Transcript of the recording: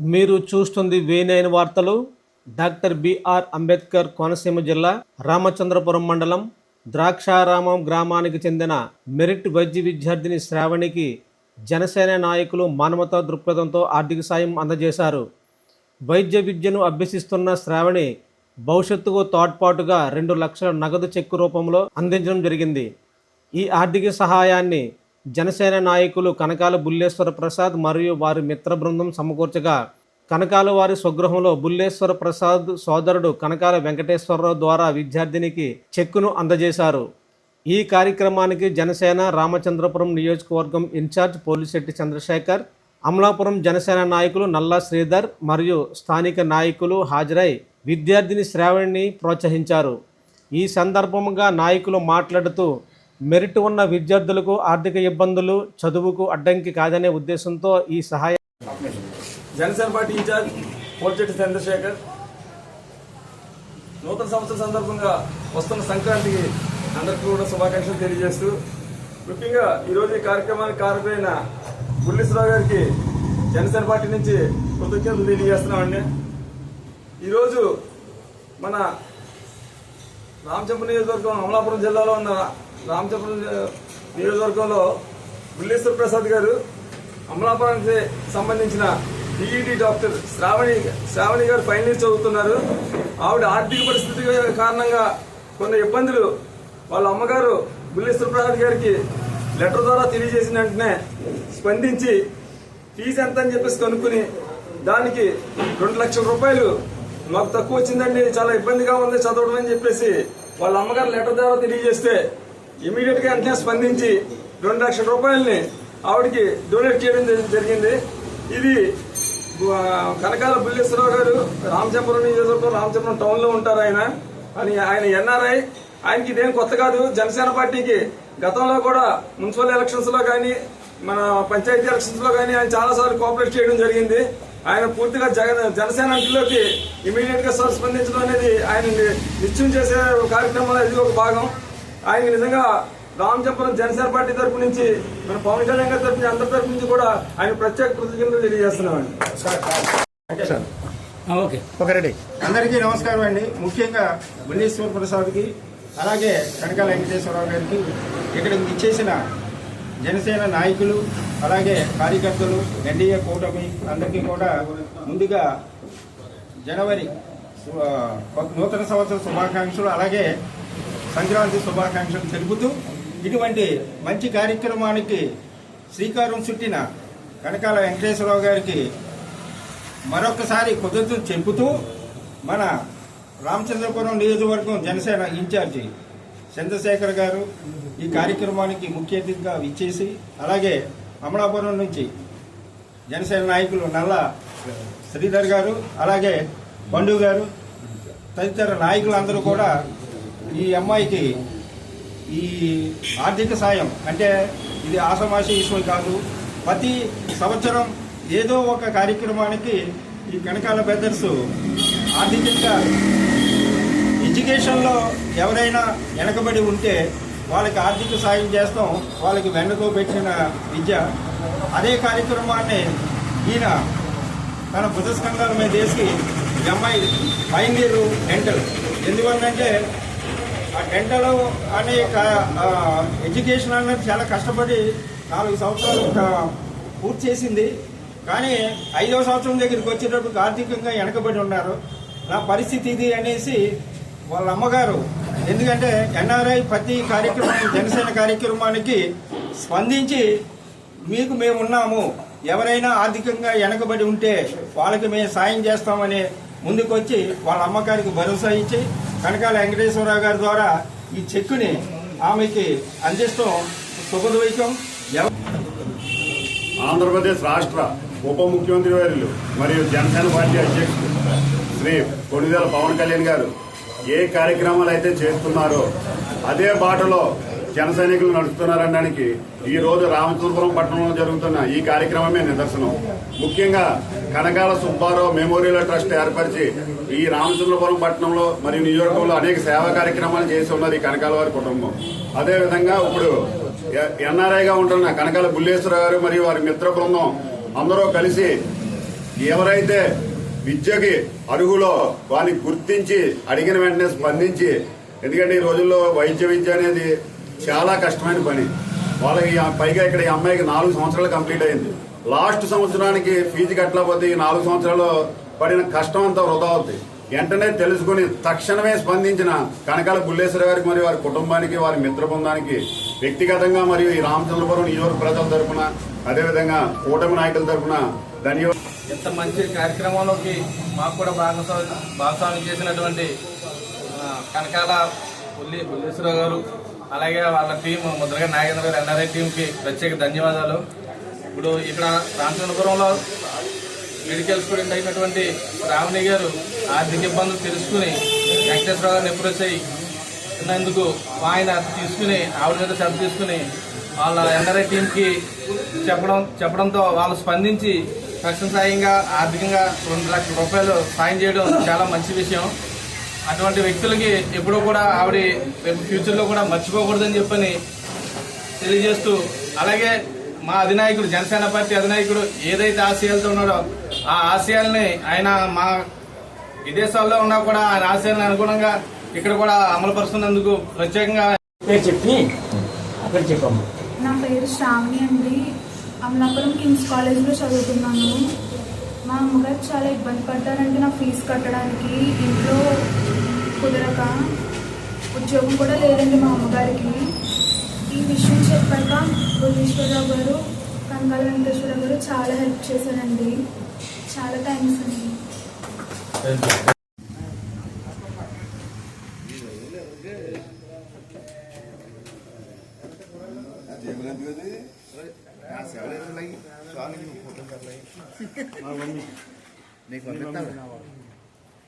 మీరు చూస్తుంది వేనైన వార్తలు. డాక్టర్ బిఆర్ అంబేద్కర్ కోనసీమ జిల్లా రామచంద్రపురం మండలం ద్రాక్షారామం గ్రామానికి చెందిన మెరిట్ వైద్య విద్యార్థిని శ్రావణికి జనసేన నాయకులు మానవతా దృక్పథంతో ఆర్థిక సాయం అందజేశారు. వైద్య విద్యను అభ్యసిస్తున్న శ్రావణి భవిష్యత్తుకు తోడ్పాటుగా రెండు లక్షల నగదు చెక్కు రూపంలో అందించడం జరిగింది. ఈ ఆర్థిక సహాయాన్ని జనసేన నాయకులు కనకాల బుల్లేశ్వర ప్రసాద్ మరియు వారి మిత్ర బృందం సమకూర్చగా కనకాల వారి స్వగృహంలో బుల్లేశ్వర ప్రసాద్ సోదరుడు కనకాల వెంకటేశ్వరరావు ద్వారా విద్యార్థినికి చెక్కును అందజేశారు. ఈ కార్యక్రమానికి జనసేన రామచంద్రపురం నియోజకవర్గం ఇన్ఛార్జ్ పోలిశెట్టి చంద్రశేఖర్ అమలాపురం జనసేన నాయకులు నల్లా శ్రీధర్ మరియు స్థానిక నాయకులు హాజరై విద్యార్థిని శ్రావణిని ప్రోత్సహించారు. ఈ సందర్భంగా నాయకులు మాట్లాడుతూ మెరిట్ ఉన్న విద్యార్థులకు ఆర్థిక ఇబ్బందులు చదువుకు అడ్డంకి కాదనే ఉద్దేశంతో ఈ సహాయ జనసేన పార్టీ ఇన్ఛార్జ్ పోల్చెట్టి చంద్రశేఖర్. నూతన సంవత్సర సందర్భంగా వస్తున్న సంక్రాంతికి అందరికీ కూడా శుభాకాంక్షలు తెలియజేస్తూ ముఖ్యంగా ఈరోజు ఈ కార్యక్రమానికి కారకులైన బుల్లీశ్వరరావు గారికి జనసేన పార్టీ నుంచి కృతజ్ఞతలు తెలియజేస్తున్నామండి ఈరోజు మన రామచంద్ర నియోజకవర్గం అమలాపురం జిల్లాలో ఉన్న రామచంద్రం నియోజకవర్గంలో బుల్లేశ్వర ప్రసాద్ గారు అమలాపురానికి సంబంధించిన DEd doctor Sravani Sravani garu final year చదువుతున్నారు. ఆవిడ ఆర్థిక పరిస్థితి కారణంగా కొన్ని ఇబ్బందులు వాళ్ళ అమ్మగారు బుల్లేశ్వర ప్రసాద్ గారికి లెటర్ ద్వారా తెలియజేసిన వెంటనే స్పందించి ఫీజు ఎంత అని చెప్పేసి కనుక్కుని దానికి రెండు లక్షల రూపాయలు మాకు తక్కువ వచ్చిందండి చాలా ఇబ్బందిగా ఉంది చదవడం అని చెప్పేసి వాళ్ళ అమ్మగారు లెటర్ ద్వారా తెలియజేస్తే ఇమీడియట్గా వెంటనే స్పందించి రెండు లక్షల రూపాయలని ఆవిడకి డొనేట్ చేయడం జరిగింది. ఇది కనకాల బుల్లేశ్వరరావు గారు రామచంద్రం నియోజకవర్గం రామచంద్రం టౌన్లో ఉంటారు ఆయన. అని ఆయన ఎన్ఆర్ఐ ఆయనకి ఇదేం కొత్త కాదు. జనసేన పార్టీకి గతంలో కూడా మున్సిపల్ ఎలక్షన్స్లో కానీ మన పంచాయతీ ఎలక్షన్స్లో కానీ ఆయన చాలా సార్లు కోఆపరేట్ చేయడం జరిగింది. ఆయన పూర్తిగా జగన్ జనసేన అంటిలోకి ఇమీడియట్గా సార్ స్పందించడం అనేది ఆయన నిశ్చయం చేసే కార్యక్రమంలో ఇది ఒక భాగం. ఆయన నిజంగా రామచంపురం జనసేన పార్టీ తరపు నుంచి మన పవన్ కళ్యాణ్ గారి తరపు నుంచి అందరి తరపు నుంచి కూడా ఆయన ప్రత్యేక కృతజ్ఞతలు తెలియజేస్తున్నామండి. ఓకే. Okay ready. అందరికీ నమస్కారం అండి. ముఖ్యంగా బుల్లేశ్వర ప్రసాద్కి అలాగే కనకాల వెంకటేశ్వరరావు గారికి ఇక్కడికి ఇచ్చేసిన జనసేన నాయకులు అలాగే కార్యకర్తలు ఎన్డీఏ కూటమి అందరికీ కూడా ముందుగా జనవరి నూతన సంవత్సర శుభాకాంక్షలు అలాగే సంక్రాంతి శుభాకాంక్షలు తెలుపుతూ ఇటువంటి మంచి కార్యక్రమానికి శ్రీకారం చుట్టిన కనకాల వెంకటేశ్వరరావు గారికి మరొకసారి కృతజ్ఞతలు చెబుతూ మన రామచంద్రపురం నియోజకవర్గం జనసేన ఇన్ఛార్జి చంద్రశేఖర్ గారు ఈ కార్యక్రమానికి ముఖ్య అతిథిగా ఇచ్చేసి అలాగే అమలాపురం నుంచి జనసేన నాయకులు నల్ల శ్రీధర్ గారు అలాగే పండు గారు తదితర నాయకులందరూ కూడా ఈ అమ్మాయికి ఈ ఆర్థిక సాయం అంటే ఇది ఆసమాసి ఇష్యూ కాదు. ప్రతి సంవత్సరం ఏదో ఒక కార్యక్రమానికి ఈ కనకాల బ్రదర్స్ ఆర్థికంగా ఎడ్యుకేషన్లో ఎవరైనా వెనకబడి ఉంటే వాళ్ళకి ఆర్థిక సాయం చేస్తాం వాళ్ళకి వెన్నతో పెట్టిన విద్య. అదే కార్యక్రమాన్ని ఈయన తన బుధస్కంధాల మీద వేసి ఈ అమ్మాయి ఫైనల్ ఇయర్ ఎందువల్లంటే ఎండలు అనే ఎడ్యుకేషన్ అనేది చాలా కష్టపడి నాలుగు సంవత్సరాలు పూర్తి చేసింది. కానీ ఐదవ సంవత్సరం దగ్గరికి వచ్చేటప్పుడు ఆర్థికంగా వెనకబడి ఉన్నారు. నా పరిస్థితి ఇది అనేసి వాళ్ళ అమ్మగారు ఎందుకంటే ఎన్ఆర్ఐ ప్రతి కార్యక్రమం జనసేన కార్యక్రమానికి స్పందించి మీకు మేము ఉన్నాము. ఎవరైనా ఆర్థికంగా వెనకబడి ఉంటే వాళ్ళకి మేము సాయం చేస్తామని ముందుకొచ్చి వాళ్ళ అమ్మగారికి భరోసా ఇచ్చి కనకాల వెంకటేశ్వరరావు గారి ద్వారా ఈ చెక్కుని ఆమెకి అందిస్తాం. శుభద్వైకం ఆంధ్రప్రదేశ్ రాష్ట్ర ఉప ముఖ్యమంత్రి వారిలు మరియు జనసేన పార్టీ అధ్యక్షుడు శ్రీ కొణిదెల పవన్ కళ్యాణ్ గారు ఏ కార్యక్రమాలు అయితే చేస్తున్నారో అదే బాటలో జన సైనికులు నడుస్తున్నారనడానికి ఈ రోజు రామచంద్రపురం పట్టణంలో జరుగుతున్న ఈ కార్యక్రమమే నిదర్శనం. ముఖ్యంగా కనకాల సుబ్బారావు మెమోరియల్ ట్రస్ట్ ఏర్పరిచి ఈ రామచంద్రపురం పట్టణంలో మరియు నియోజకవర్గంలో అనేక సేవా కార్యక్రమాలు చేసి ఉన్నది ఈ కనకాల వారి కుటుంబం. అదేవిధంగా ఇప్పుడు ఎన్ఆర్ఐగా ఉంటున్న కనకాల బుల్లేశ్వర గారు మరియు వారి మిత్ర బృందం అందరూ కలిసి ఎవరైతే విద్యకి అర్హులో వారిని గుర్తించి అడిగిన వెంటనే స్పందించి ఎందుకంటే ఈ రోజుల్లో వైద్య విద్య అనేది చాలా కష్టమైన పని. వాళ్ళకి పైగా ఇక్కడ ఈ అమ్మాయికి నాలుగు సంవత్సరాలు కంప్లీట్ అయింది. లాస్ట్ సంవత్సరానికి ఫీజు కట్టలేకపోతే ఈ నాలుగు సంవత్సరాలు పడిన కష్టం అంతా వృధా అవుతుంది వెంటనే తెలుసుకుని తక్షణమే స్పందించిన కనకాల బుల్లేశ్వర గారికి మరియు వారి కుటుంబానికి వారి మిత్ర బృందానికి వ్యక్తిగతంగా మరియు ఈ రామచంద్రపురం నియోజక ప్రజల తరపున అదేవిధంగా కూటమి నాయకుల తరపున ధన్యవాదాలు. ఇంత మంచి కార్యక్రమంలోకి మాకు కూడా భాగస్వామి భాగస్వామి చేసినటువంటి కనకాల పుల్లి బుల్లేశ్వర గారు అలాగే వాళ్ళ టీం ముద్రగా నాగేంద్ర గారు ఎన్ఆర్ఐ టీంకి ప్రత్యేక ధన్యవాదాలు. ఇప్పుడు ఇక్కడ రామచంద్రపురంలో మెడికల్ స్టూడెంట్ అయినటువంటి రావణి గారు ఆర్థిక ఇబ్బందులు తెలుసుకుని వెంకటేశ్వరరావు గారిని అప్రోచ్ అయ్యి ఉన్నందుకు ఆయన తీసుకుని ఆవిడ మీద శ్రద్ధ తీసుకుని వాళ్ళ ఎన్ఆర్ఐ టీంకి చెప్పడం చెప్పడంతో వాళ్ళు స్పందించి తక్షణ సాయంగా ఆర్థికంగా రెండు లక్షల రూపాయలు సాయం చేయడం చాలా మంచి విషయం. అటువంటి వ్యక్తులకి ఎప్పుడూ కూడా ఆవిడ రేపు ఫ్యూచర్లో కూడా మర్చిపోకూడదని చెప్పని తెలియజేస్తూ అలాగే మా అధినాయకుడు జనసేన పార్టీ అధినాయకుడు ఏదైతే ఆశయాలతో ఉన్నాడో ఆ ఆశయాల్ని ఆయన మా విదేశాల్లో ఉన్నా కూడా ఆయన ఆశయాలను అనుగుణంగా ఇక్కడ కూడా అమలుపరుస్తున్నందుకు ప్రత్యేకంగా పేరు చెప్పి అక్కడ చెప్పమ్మా. నా పేరు శ్రావణి అండి. అమలాపురం కిమ్స్ కాలేజ్లో చదువుతున్నాను. మా అమ్మగారు చాలా ఇబ్బంది పడ్డారంటే నా ఫీజు కట్టడానికి. ఇంట్లో కుదరక ఉద్యోగం కూడా లేదండి మా అమ్మగారికి. ఈ విషయం చెప్పాక భువనేశ్వరరావు గారు కనకాల వెంకటేశ్వరరావు గారు చాలా హెల్ప్ చేశారండి. చాలా థ్యాంక్స్ అండి. నీకు పంపిస్తాను